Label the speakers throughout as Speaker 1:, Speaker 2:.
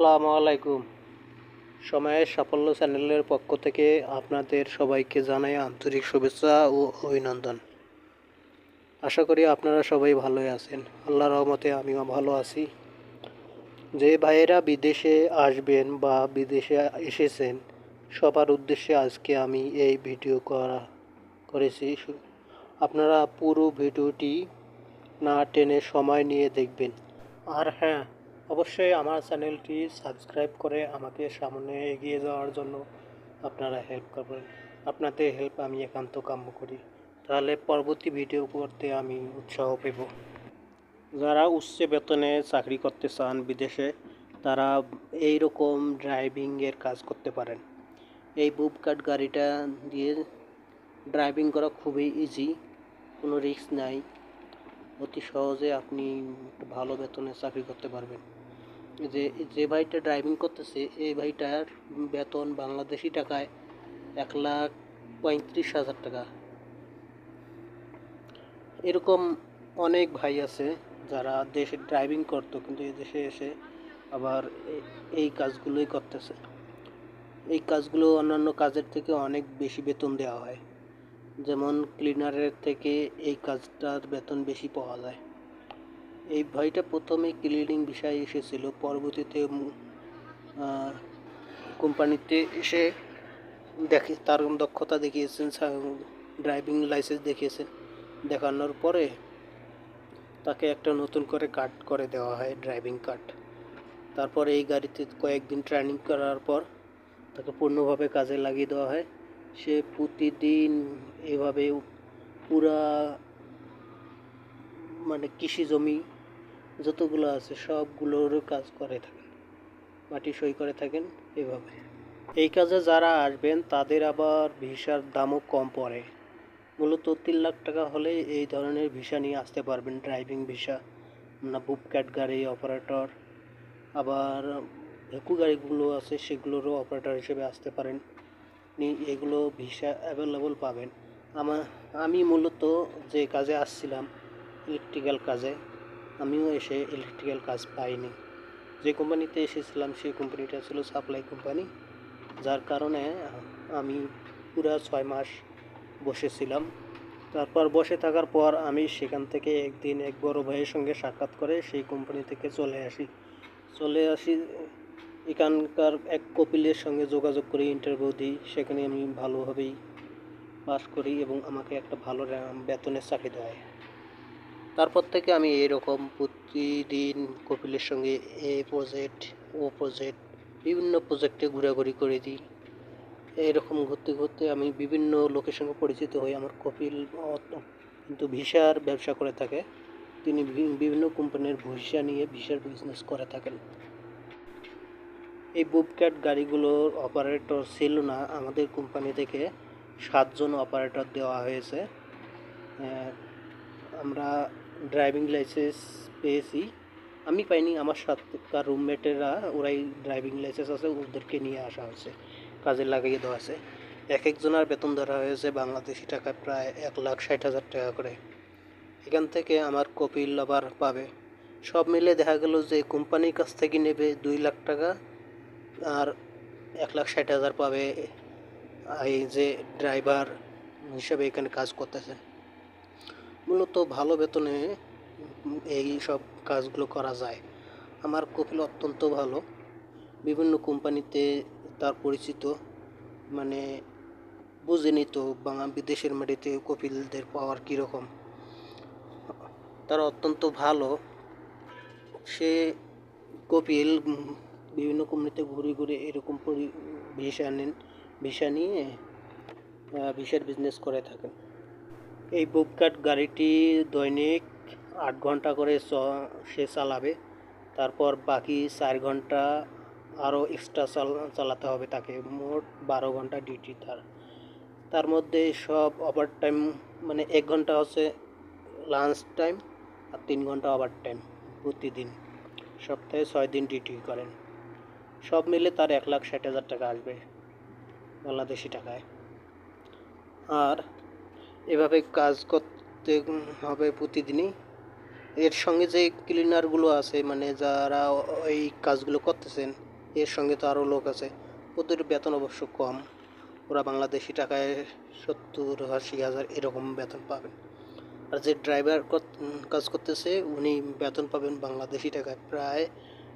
Speaker 1: আসসালামু আলাইকুম। সময়ের সাফল্য চ্যানেলের পক্ষ থেকে আপনাদের সবাইকে জানাই আন্তরিক শুভেচ্ছা ও অভিনন্দন। আশা করি আপনারা সবাই ভালোই আছেন। আল্লাহ রহমতে আমিও ভালো আছি। যে ভাইয়েরা বিদেশে আসবেন বা বিদেশে এসেছেন, সবার উদ্দেশ্যে আজকে আমি এই ভিডিও করা, করেছি। আপনারা পুরো ভিডিওটি না টেনে সময় নিয়ে দেখবেন। আর হ্যাঁ অবশ্যই আমার চ্যানেলটি সাবস্ক্রাইব করে আমাকে সামনে এগিয়ে যাওয়ার জন্য আপনারা হেল্প করবেন। আপনাদের হেল্প আমি একান্ত কাম্য করি। তাহলে পরবর্তী ভিডিও করতে আমি উৎসাহ পেব। যারা উচ্চ বেতনে চাকরি করতে চান বিদেশে, তারা এই রকম ড্রাইভিংয়ের কাজ করতে পারেন। এই বুব কাট গাড়িটা দিয়ে ড্রাইভিং করা খুবই ইজি কোনো রিস্ক নাই। অতি সহজে আপনি ভালো বেতনে চাকরি করতে পারবেন। যে যে ভাইটা ড্রাইভিং করতেছে, এই ভাইটার বেতন বাংলাদেশি টাকায় এক লাখ পঁয়ত্রিশ হাজার টাকা। এরকম অনেক ভাই আছে যারা দেশে ড্রাইভিং করতো, কিন্তু এই দেশে এসে আবার এই কাজগুলোই করতেছে। এই কাজগুলো অন্যান্য কাজের থেকে অনেক বেশি বেতন দেওয়া হয়। যেমন ক্লিনারের থেকে এই কাজটার বেতন বেশি পাওয়া যায়। এই ভয়টা প্রথমে ক্লিনিং বিষয়ে এসেছিল। পরবর্তীতে কোম্পানিতে এসে দেখে, তার দক্ষতা দেখিয়েছেন ড্রাইভিং লাইসেন্স দেখিয়েছেন। দেখানোর পরে তাকে একটা নতুন করে কার্ড করে দেওয়া হয় ড্রাইভিং কার্ড তারপরে এই গাড়িতে কয়েকদিন ট্রেনিং করার পর তাকে পূর্ণভাবে কাজে লাগিয়ে দেওয়া হয়। সে প্রতিদিন এভাবে পুরা মানে কৃষি জমি যতগুলো আছে সবগুলোর কাজ করে থাকেন। মাটি সই করে থাকেন এভাবে। এই কাজে যারা আসবেন, তাদের আবার ভিসার দামও কম পড়ে। মূলত তিন লাখ টাকা হলে এই ধরনের ভিসা নিয়ে আসতে পারবেন। ড্রাইভিং ভিসা, না বুক ক্যাট গাড়ি অপারেটর, আবার ভেকু গাড়িগুলো আছে, সেগুলোরও অপারেটর হিসেবে আসতে পারেন। এগুলো ভিসা অ্যাভেলেবল পাবেন। আমার আমি মূলত যে কাজে আসছিলাম, ইলেকট্রিক্যাল কাজে আমিও এসে ইলেকট্রিক্যাল কাজ পাইনি। যে কোম্পানিতে এসেছিলাম, সেই কোম্পানিটা ছিল সাপ্লাই কোম্পানি যার কারণে আমি পুরা ছয় মাস বসেছিলাম। তারপর বসে থাকার পর আমি সেখান থেকে একদিন এক বড় ভাইয়ের সঙ্গে সাক্ষাৎ করে সেই কোম্পানি থেকে চলে আসি। চলে আসি, এখানকার এক কপিলের সঙ্গে যোগাযোগ করে ইন্টারভিউ দিই। সেখানে আমি ভালোভাবেই পাস করি এবং আমাকে একটা ভালো বেতনের চাকরি দেয়। তারপর থেকে আমি এরকম প্রতিদিন কপিলের সঙ্গে এ প্রজেক্ট ও প্রজেক্ট বিভিন্ন প্রজেক্টে ঘোরাঘুরি করে দিই। এরকম ঘুরতে ঘুরতে আমি বিভিন্ন লোকের সঙ্গে পরিচিত হই। আমার কপিল কিন্তু ভিসার ব্যবসা করে থাকে। তিনি বিভিন্ন কোম্পানির ভিসা নিয়ে ভিসার বিজনেস করে থাকেন। এই বুবক্যাট গাড়িগুলোর অপারেটর ছিল না। আমাদের কোম্পানি থেকে সাতজন অপারেটর দেওয়া হয়েছে। আমরা ড্রাইভিং লাইসেন্স পেয়েছি। আমি পাইনি, আমার সাথে রুমমেটেরা ওরাই ড্রাইভিং লাইসেন্স আছে, ওদেরকে নিয়ে আসা হয়েছে। কাজে লাগিয়ে দেওয়া আছে। এক একজনের বেতন ধরা হয়েছে বাংলাদেশি টাকায় প্রায় এক লাখ ষাট হাজার টাকা করে। এখান থেকে আমার কপিল আবার পাবে। সব মিলে দেখা গেল যে কোম্পানির কাছ থেকে নেবে দুই লাখ টাকা আর এক লাখ ষাট হাজার পাবে এই যে ড্রাইভার হিসাবে এখানে কাজ করতেছে। মূলত ভালো বেতনে এই সব কাজগুলো করা যায়। আমার কপিল অত্যন্ত ভালো। বিভিন্ন কোম্পানিতে তার পরিচিত মানে বুঝেনি তো বাংলা বিদেশের মাটিতে কপিলদের পাওয়ার কীরকম। তারা অত্যন্ত ভালো। সে কপিল বিভিন্ন কোম্পানিতে ঘুরে ঘুরে এরকম ভিসা নেন, ভিসা নিয়ে ভিসার বিজনেস করে থাকেন। এই বুককাট গাড়িটি দৈনিক আট ঘণ্টা করে সে চালাবে। তারপর বাকি চার ঘণ্টা আরও এক্সট্রা চাল, চালাতে হবে তাকে। মোট বারো ঘণ্টা ডিউটি তার। তার মধ্যে সব ওভার টাইম মানে এক ঘণ্টা হচ্ছে লাঞ্চ টাইম আর তিন ঘণ্টা ওভার টাইম প্রতিদিন। সপ্তাহে ছয় দিন ডিউটি করেন। সব মিলে তার এক লাখ ষাট হাজার টাকা আসবে বাংলাদেশি টাকায়। আর এভাবে কাজ করতে হবে প্রতিদিনই। এর সঙ্গে যে ক্লিনারগুলো আছে মানে যারা এই কাজগুলো করতেছেন, এর সঙ্গে তো আরও লোক আছে। ওদের বেতন অবশ্য কম। ওরা বাংলাদেশি টাকায় সত্তর, আশি হাজার এরকম বেতন পাবেন। আর যে ড্রাইভার কাজ করতেছে, উনি বেতন পাবেন বাংলাদেশি টাকায় প্রায়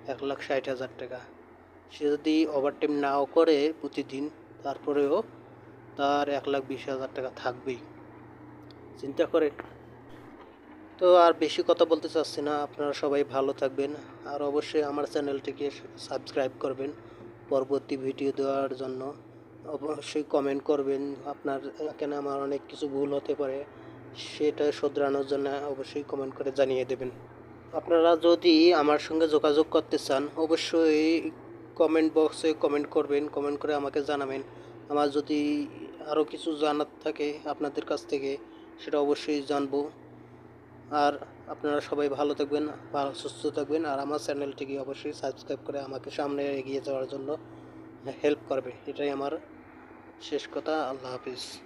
Speaker 1: এক লাখ ষাট হাজার টাকা। সে যদি ওভারটাইম নাও করে প্রতিদিন, তারপরেও তার এক লাখ বিশ হাজার টাকা থাকবেই। চিন্তা করে। তো আর বেশি কথা বলতে চাচ্ছি না, আপনারা সবাই ভালো থাকবেন। আর অবশ্যই আমার চ্যানেলটিকে সাবস্ক্রাইব করবেন পরবর্তী ভিডিও দেওয়ার জন্য। অবশ্যই কমেন্ট করবেন, আপনার এখানে আমার অনেক কিছু ভুল হতে পারে সেটা শোধরানোর জন্য অবশ্যই কমেন্ট করে জানিয়ে দেবেন। আপনারা যদি আমার সঙ্গে যোগাযোগ করতে চান, অবশ্যই কমেন্ট বক্সে কমেন্ট করবেন কমেন্ট করে আমাকে জানাবেন। আমার যদি আরও কিছু জানার থাকে আপনাদের কাছ থেকে সেটা অবশ্যই জানব। আর আপনারা সবাই ভালো থাকবেন, ভালো, সুস্থ থাকবেন। আর আমার চ্যানেলটিকে অবশ্যই সাবস্ক্রাইব করে আমাকে সামনে এগিয়ে যাওয়ার জন্য হেল্প করবে। এটাই আমার শেষ কথা। আল্লাহ হাফিজ।